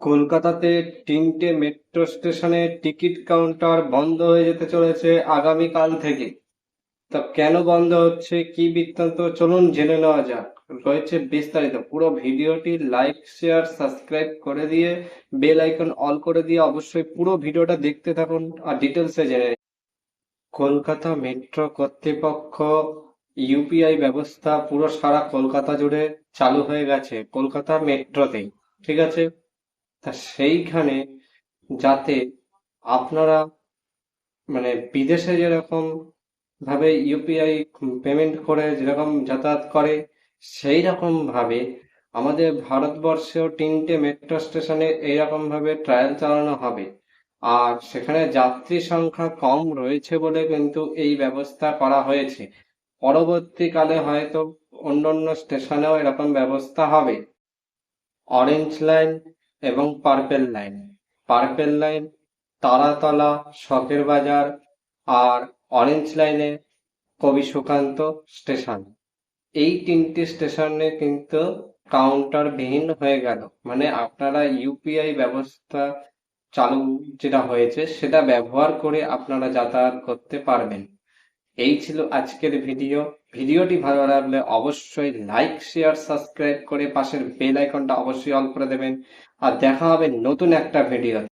কলকাতাতে তিনটে মেট্রো স্টেশনে টিকিট কাউন্টার বন্ধ হয়ে যেতে চলেছে আগামীকাল থেকে। তা কেন বন্ধ হচ্ছে? কি বৃত্তান্ত? চলুন জেনে নেওয়া যাক। রয়েছে বিস্তারিত। পুরো ভিডিওটি লাইক শেয়ার সাবস্ক্রাইব করে দিয়ে বেল আইকন অল করে দিয়ে অবশ্যই পুরো ভিডিওটা দেখতে থাকুন আর ডিটেলসে জেনে কলকাতা মেট্রো কর্তৃপক্ষ ইউপিআই ব্যবস্থা পুরো সারা কলকাতা জুড়ে চালু হয়ে গেছে। কলকাতা মেট্রোতেই। ঠিক আছে? তা সেইখানে যাতে আপনারা মানে বিদেশে যেরকম ভাবে ইউপিআই পেমেন্ট করে, যেরকম যাতায়াত করে সেই রকম ভাবে আমাদের ভারতবর্ষেও তিনটে মেট্রো স্টেশনে এইরকম ভাবে ট্রায়াল চালানো হবে। আর সেখানে যাত্রী সংখ্যা কম রয়েছে বলে কিন্তু এই ব্যবস্থা করা হয়েছে। পরবর্তীকালে হয়তো অন্যান্য স্টেশনেও এরকম ব্যবস্থা হবে। অরেঞ্জ লাইন এবং purple line purple line Taratala, Sakher Bazar আর অরেঞ্জ লাইনে কবি সুকান্ত স্টেশন। এই তিনটি স্টেশনে কিন্তু কাউন্টার বিহীন হয়ে গেল। মানে আপনারা ইউপিআই ব্যবস্থা চালু যেটা হয়েছে, সেটা ব্যবহার করে আপনারা যাতায়াত করতে পারবেন। এই ছিল আজকের ভিডিও। ভিডিওটি ভালো লাগলে অবশ্যই লাইক শেয়ার সাবস্ক্রাইব করে পাশের বেল আইকনটা অবশ্যই অল করে দেবেন। আর দেখা হবে নতুন একটা ভিডিও